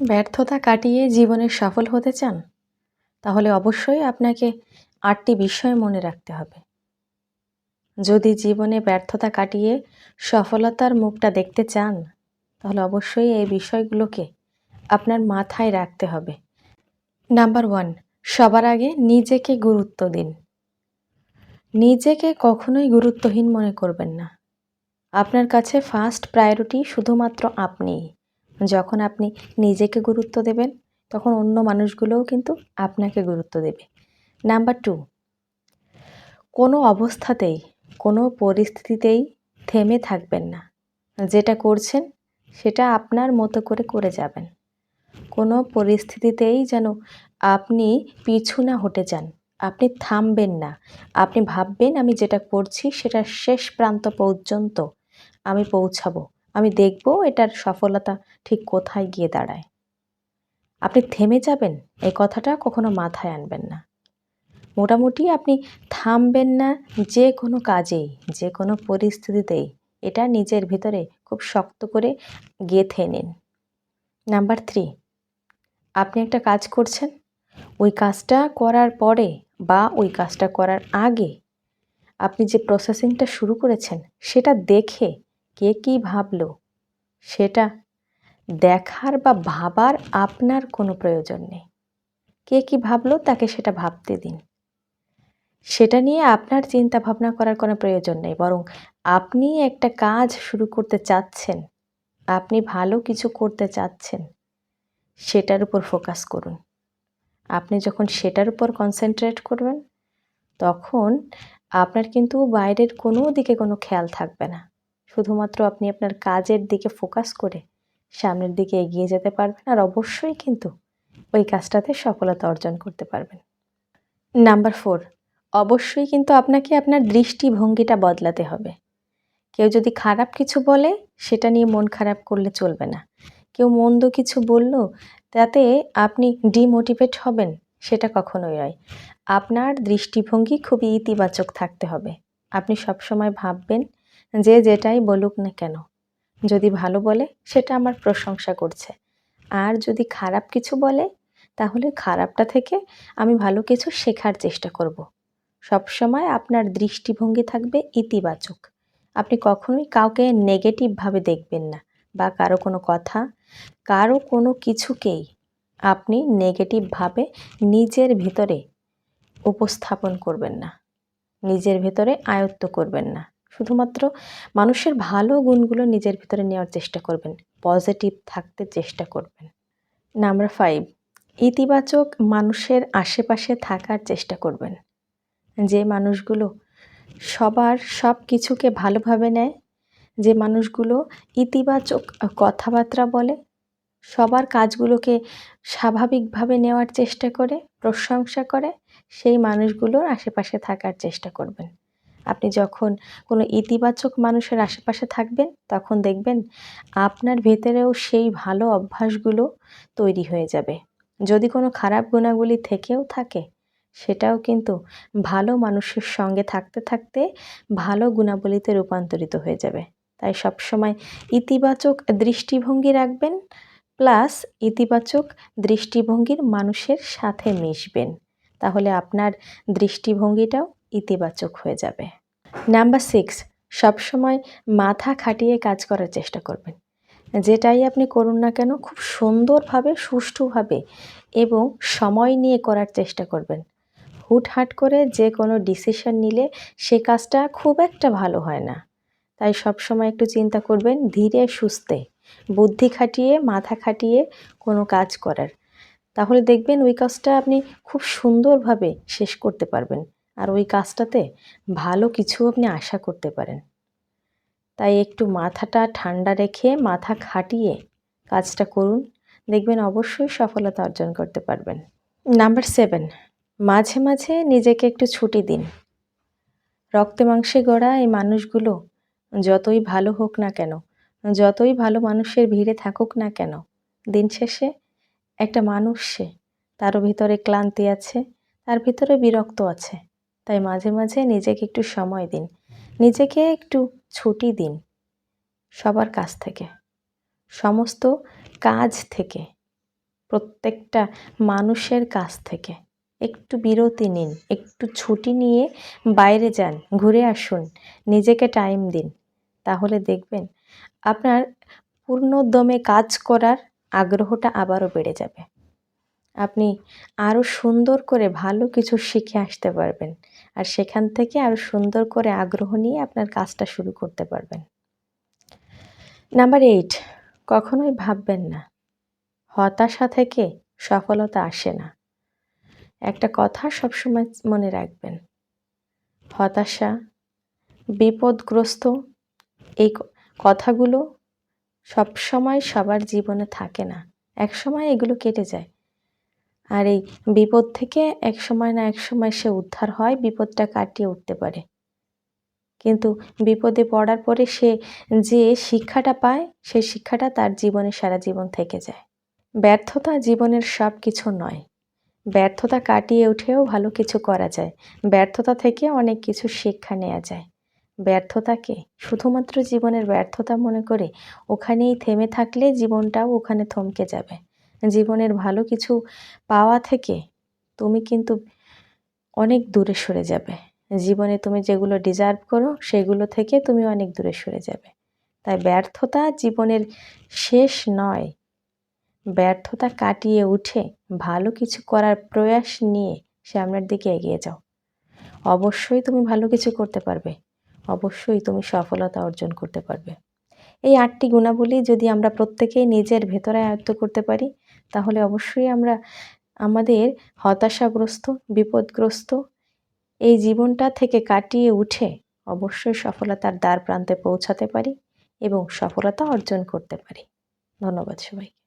ব্যর্থতা কাটিয়ে জীবনে সফল হতে চান, তাহলে অবশ্যই আপনাকে আটটি বিষয় মনে রাখতে হবে। যদি জীবনে ব্যর্থতা কাটিয়ে সফলতার মুখটা দেখতে চান, তাহলে অবশ্যই এই বিষয়গুলোকে আপনার মাথায় রাখতে হবে। নাম্বার ওয়ান, সবার আগে নিজেকে গুরুত্ব দিন। নিজেকে কখনোই গুরুত্বহীন মনে করবেন না। আপনার কাছে ফার্স্ট প্রায়োরিটি শুধুমাত্র আপনিই। যখন আপনি নিজেকে গুরুত্ব দেবেন, তখন অন্য মানুষগুলোও কিন্তু আপনাকে গুরুত্ব দেবে। নাম্বার টু, কোনো অবস্থাতেই, কোনো পরিস্থিতিতেই থেমে থাকবেন না। যেটা করছেন, সেটা আপনার মতো করে করে যাবেন। কোনো পরিস্থিতিতেই যেন আপনি পিছু না হটে যান। আপনি থামবেন না। আপনি ভাববেন, আমি যেটা করছি সেটা শেষ প্রান্ত পর্যন্ত আমি পৌঁছাবো। আমি দেখব এটার সফলতা ঠিক কোথায় গিয়ে দাঁড়ায়। আপনি থেমে যাবেন, এই কথাটা কখনো মাথায় আনবেন না। মোটামুটি আপনি থামবেন না যে কোনো কাজেই, যে কোনো পরিস্থিতিতেই এটা নিজের ভিতরে খুব শক্ত করে গেঁথে নিন। নাম্বার থ্রি, আপনি একটা কাজ করছেন। ওই কাজটা করার পরে বা ওই কাজটা করার আগে আপনি যে প্রসেসিংটা শুরু করেছেন, সেটা দেখে কে কী ভাবল, সেটা দেখার বা ভাবার আপনার কোনো প্রয়োজন নেই। কে কী ভাবলো তাকে সেটা ভাবতে দিন। সেটা নিয়ে আপনার চিন্তা ভাবনা করার কোনো প্রয়োজন নেই, বরং আপনি একটা কাজ শুরু করতে চাচ্ছেন, আপনি ভালো কিছু করতে চাচ্ছেন, সেটার উপর ফোকাস করুন। আপনি যখন সেটার উপর কনসেন্ট্রেট করবেন, তখন আপনার কিন্তু বাইরের কোনো দিকে কোনো খেয়াল থাকবে না। শুধুমাত্র আপনি আপনার কাজের দিকে ফোকাস করে সামনের দিকে এগিয়ে যেতে পারবেন আর অবশ্যই কিন্তু ওই কাজটাতে সফলতা অর্জন করতে পারবেন। নাম্বার ফোর, অবশ্যই কিন্তু আপনাকে আপনার দৃষ্টিভঙ্গিটা বদলাতে হবে। কেউ যদি খারাপ কিছু বলে, সেটা নিয়ে মন খারাপ করলে চলবে না। কেউ মন্দ কিছু বলল, তাতে আপনি ডিমোটিভেট হবেন, সেটা কখনোই নয়। আপনার দৃষ্টিভঙ্গি খুবই ইতিবাচক থাকতে হবে। আপনি সবসময় ভাববেন যে যেটাই বলুক না কেন, যদি ভালো বলে সেটা আমার প্রশংসা করছে। আর যদি খারাপ কিছু বলে, তাহলে খারাপটা থেকে আমি ভালো কিছু শেখার চেষ্টা করব। সবসময় আপনার দৃষ্টিভঙ্গি থাকবে ইতিবাচক। আপনি কখনোই কাউকে নেগেটিভভাবে দেখবেন না বা কারও কোনো কথা, কারও কোনো কিছুকেই আপনি নেগেটিভভাবে নিজের ভিতরে উপস্থাপন করবেন না। নিজের ভেতরে আয়ত্ত করবেন না। শুধুমাত্র মানুষের ভালো গুণগুলো নিজের ভিতরে নেওয়ার চেষ্টা করবেন পজিটিভ থাকতে চেষ্টা করবেন। নাম্বার ফাইভ ইতিবাচক মানুষের আশেপাশে থাকার চেষ্টা করবেন। যে মানুষগুলো সবার সব কিছুকে ভালোভাবে নেয়, যে মানুষগুলো ইতিবাচক কথাবার্তা বলে, সবার কাজগুলোকে স্বাভাবিকভাবে নেওয়ার চেষ্টা করে, প্রশংসা করে, সেই মানুষগুলোর আশেপাশে থাকার চেষ্টা করবেন। আপনি যখন কোনো ইতিবাচক মানুষের আশেপাশে থাকবেন, তখন দেখবেন আপনার ভেতরেও সেই ভালো অভ্যাসগুলো তৈরি হয়ে যাবে। যদি কোনো খারাপ গুণাগুলি থেকেও থাকে, সেটাও কিন্তু ভালো মানুষের সঙ্গে থাকতে থাকতে ভালো গুণাবলিতে রূপান্তরিত হয়ে যাবে। তাই সবসময় ইতিবাচক দৃষ্টিভঙ্গি রাখবেন, প্লাস ইতিবাচক দৃষ্টিভঙ্গির মানুষের সাথে মিশবেন। তাহলে আপনার দৃষ্টিভঙ্গিটাও ইতিবাচক হয়ে যাবে। নাম্বার সিক্স সবসময় মাথা খাটিয়ে কাজ করার চেষ্টা করবেন। যেটাই আপনি করুন না কেন, খুব সুন্দরভাবে, সুষ্ঠুভাবে এবং সময় নিয়ে করার চেষ্টা করবেন। হুটহাট করে যে কোনো ডিসিশন নিলে সে কাজটা খুব একটা ভালো হয় না। তাই সবসময় একটু চিন্তা করবেন ধীরে সুস্থে, বুদ্ধি খাটিয়ে, মাথা খাটিয়ে কোনো কাজ করার। তাহলে দেখবেন ওই কাজটা আপনি খুব সুন্দরভাবে শেষ করতে পারবেন। আর ওই কাজটাতে ভালো কিছু আপনি আশা করতে পারেন। তাই একটু মাথাটা ঠান্ডা রেখে মাথা খাটিয়ে কাজটা করুন। দেখবেন অবশ্যই সফলতা অর্জন করতে পারবেন। নাম্বার সেভেন, মাঝে মাঝে নিজেকে একটু ছুটি দিন। রক্তে মাংসে গড়া এই মানুষগুলো যতই ভালো হোক না কেন, যতই ভালো মানুষের ভিড়ে থাকুক না কেন, দিন শেষে একটা মানুষ সে, তারও ভিতরে ক্লান্তি আছে, তার ভিতরে বিরক্ত আছে। তাই মাঝে মাঝে নিজেকে একটু সময় দিন। নিজেকে একটু ছুটি দিন সবার কাছ থেকে। সমস্ত কাজ থেকে, প্রত্যেকটা মানুষের কাছ থেকে। একটু বিরতি নিন, একটু ছুটি নিয়ে বাইরে যান, ঘুরে আসুন, নিজেকে টাইম দিন। তাহলে দেখবেন আপনার পূর্ণোদ্যমে কাজ করার আগ্রহটা আবারও বেড়ে যাবে। আপনি আরও সুন্দর করে ভালো কিছু শিখে আসতে পারবেন। আর সেখান থেকে আরও সুন্দর করে আগ্রহ নিয়ে আপনার কাজটা শুরু করতে পারবেন। নাম্বার এইট, কখনোই ভাববেন না। হতাশা থেকে সফলতা আসে না। একটা কথা সবসময় মনে রাখবেন। হতাশা, বিপদগ্রস্ত, এই কথাগুলো সবসময় সবার জীবনে থাকে না। এক সময় এগুলো কেটে যায়। আর এই বিপদ থেকে এক সময় না এক সময় সে উদ্ধার হয়, বিপদটা কাটিয়ে উঠতে পারে। কিন্তু বিপদে পড়ার পরে সে যে শিক্ষাটা পায় সেই শিক্ষাটা তার জীবনে সারা জীবন থেকে যায়। ব্যর্থতা জীবনের সব কিছু নয়। ব্যর্থতা কাটিয়ে উঠেও ভালো কিছু করা যায়। ব্যর্থতা থেকে অনেক কিছু শিক্ষা নেওয়া যায়। ব্যর্থতাকে শুধুমাত্র জীবনের ব্যর্থতা মনে করে ওখানেই থেমে থাকলে জীবনটাও ওখানে থমকে যাবে। জীবনের ভালো কিছু পাওয়া থেকে তুমি কিন্তু অনেক দূরে সরে যাবে। জীবনে তুমি যেগুলো ডিজার্ভ করো, সেগুলো থেকে তুমি অনেক দূরে সরে যাবে। তাই ব্যর্থতা জীবনের শেষ নয়। ব্যর্থতা কাটিয়ে উঠে ভালো কিছু করার প্রয়াস নিয়ে সামনের দিকে এগিয়ে যাও। অবশ্যই তুমি ভালো কিছু করতে পারবে। অবশ্যই তুমি সফলতা অর্জন করতে পারবে। এই আটটি গুণাবলী যদি আমরা প্রত্যেকেই নিজের ভেতরে আয়ত্ত করতে পারি তাহলে অবশ্যই আমরা আমাদের হতাশাগ্রস্ত, বিপদগ্রস্ত এই জীবনটা থেকে কাটিয়ে উঠে অবশ্যই সফলতার দ্বার প্রান্তে পৌঁছাতে পারি এবং সফলতা অর্জন করতে পারি। ধন্যবাদ সবাই